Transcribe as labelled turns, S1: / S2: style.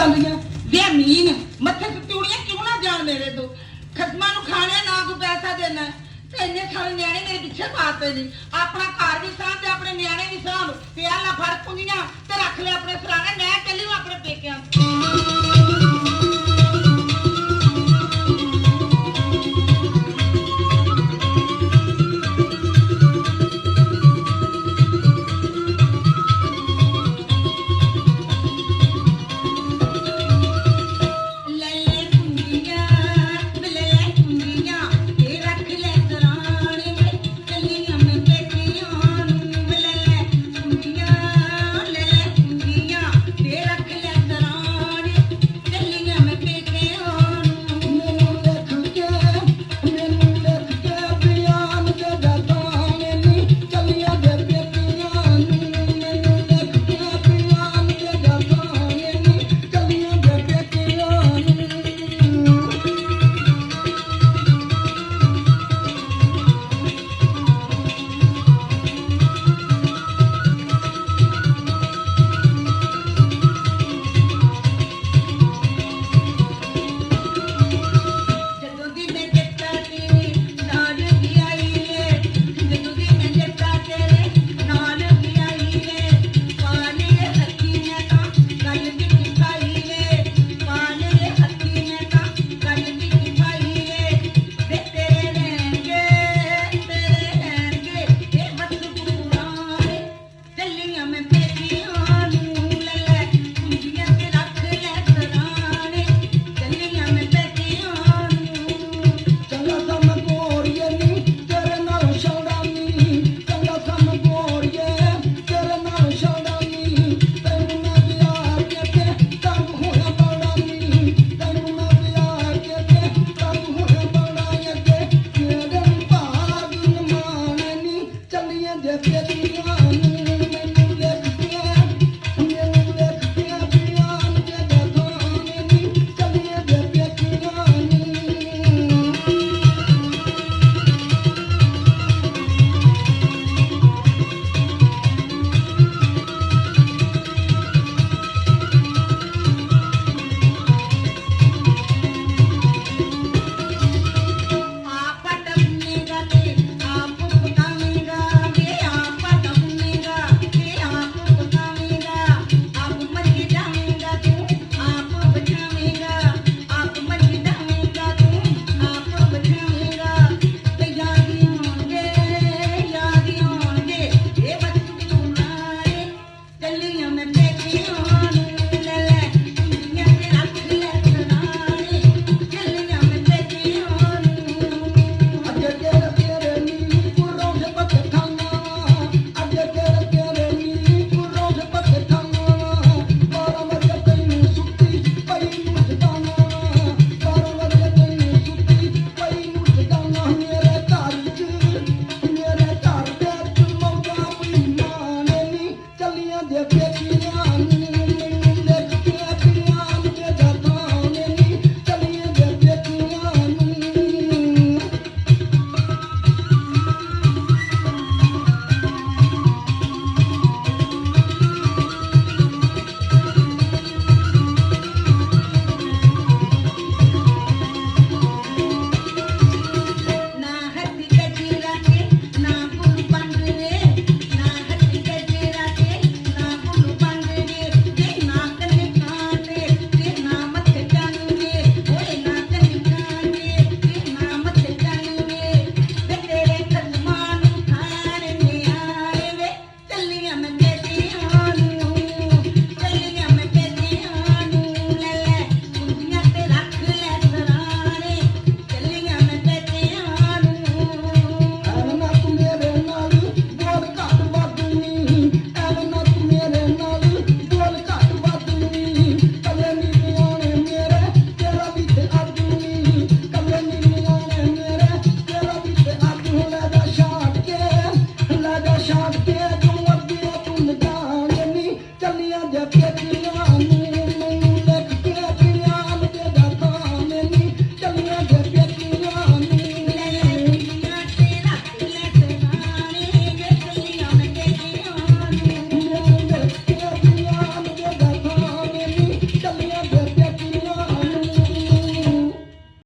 S1: ਚੱਲੀਆਂ
S2: ਵੇ ਮੀਨ ਮੱਥੇ ਤੇ ਚੂੜੀਆਂ ਕਿਉਂ ਨਾ ਜਾਣ ਮੇਰੇ ਤੋਂ? ਖਸਮਾਂ ਨੂੰ ਖਾਣੇ ਨਾ ਕੋ ਪੈਸਾ ਦੇਣਾ। ਤੇ ਇੰਨੇ ਸਾਰੇ ਨਿਆਣੇ ਮੇਰੇ ਪਿੱਛੇ ਪਾਤੇ ਨਹੀਂ ਆਪਣਾ ਘਰ ਵੀ ਸਾਂਭ ਤੇ ਆਪਣੇ ਨਿਆਣੇ ਵੀ ਸਾਂਭ। ਤੇ ਆਹ ਲਾ ਫੜ ਪੁੰਨੀਆਂ ਤੇ ਰੱਖ ਲੈ ਆਪਣੇ ਸਰਾਣੇ, ਮੈਂ ਚੱਲੀ ਹੂੰ ਆਪਣੇ ਪੇਕਿਆਂ